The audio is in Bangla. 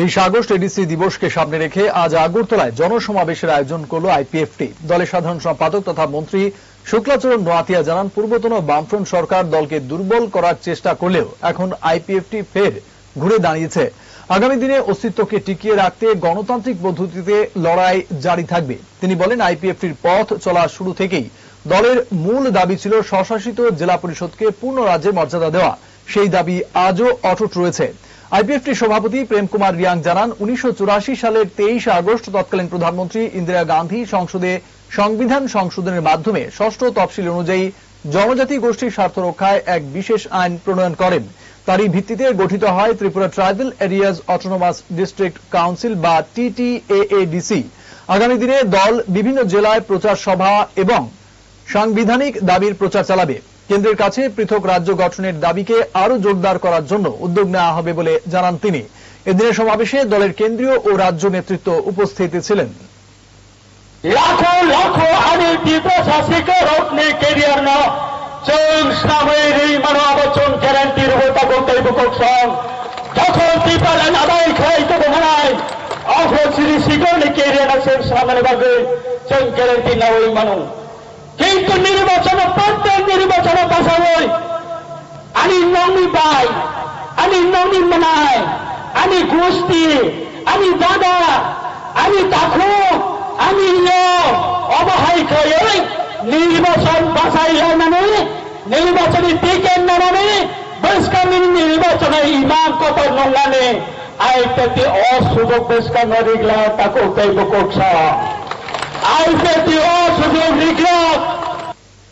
তেইশে আগস্ট এডিসি দিবসকে সামনে রেখে আজ আগরতলায় জনসমাবেশের আয়োজন করল আইপিএফটি দলের সাধারণ সম্পাদক তথা মন্ত্রী শুক্লাচরণ নোয়াতিয়া জানান, পূর্বতন বামফ্রন্ট সরকার দলকে দুর্বল করার চেষ্টা করলেও এখন আইপিএফটি ফের ঘুরে দাঁড়িয়েছে। আগামী দিনে অস্তিত্বকে টিকিয়ে রাখতে গণতান্ত্রিক পদ্ধতিতে লড়াই জারি থাকবে। তিনি বলেন আইপিএফটির পথ চলা শুরু থেকেই দলের মূল দাবি ছিল স্বশাসিত জেলা পরিষদকে পূর্ণ রাজ্যের মর্যাদা দেওয়া। সেই দাবি আজও অটুট রয়েছে। আইপিএফটি সভাপতি প্রেম কুমার রিয়াং জানান, উনিশশো চুরাশি সালের তেইশে আগস্ট তৎকালীন প্রধানমন্ত্রী ইন্দিরা গান্ধী সংসদে সংবিধান সংশোধনের মাধ্যমে ষষ্ঠ তফসিল অনুযায়ী জনজাতি গোষ্ঠীর স্বার্থ রক্ষায় এক বিশেষ আইন প্রণয়ন করেন। তারই ভিত্তিতে গঠিত হয় Tripura tribal areas autonomous district council বা টিটিএএডিসি আগামী দিনে দল বিভিন্ন জেলায় প্রচার সভা এবং সাংবিধানিক দাবির প্রচার চালাবে। কেন্দ্রের কাছে পৃথক রাজ্য গঠনের দাবিকে আরও জোরদার করার জন্য উদ্যোগ নেওয়া হবে বলে জানান তিনি। এদিনের সমাবেশে দলের কেন্দ্রীয় ও রাজ্য নেতৃত্ব উপস্থিত ছিলেন। নাদাই খাই তো মনাই অফ শ্রী শিকল কেরিয়ার আছে সামনে ভাবে চং গ্যারান্টি না ওই মানো কিন্তু নির্বাচন প্রত্যেক নির্বাচন ওই আমি নমি বাই আমি নমি মনাই, আমি গোষ্ঠী, আমি দাদা, আমি কাকু, আমি অবহায় খেয়ে নির্বাচন বাসাইল মানে নির্বাচনী টিকেট না মানে বেসকামিন নির্বাচনে ইমান কত নঙ্গানে আই প্রতি অসুযোগ বেসকাম রিগলা তাকে কইব কোকসা আই প্রতি অসুযোগ রিগলা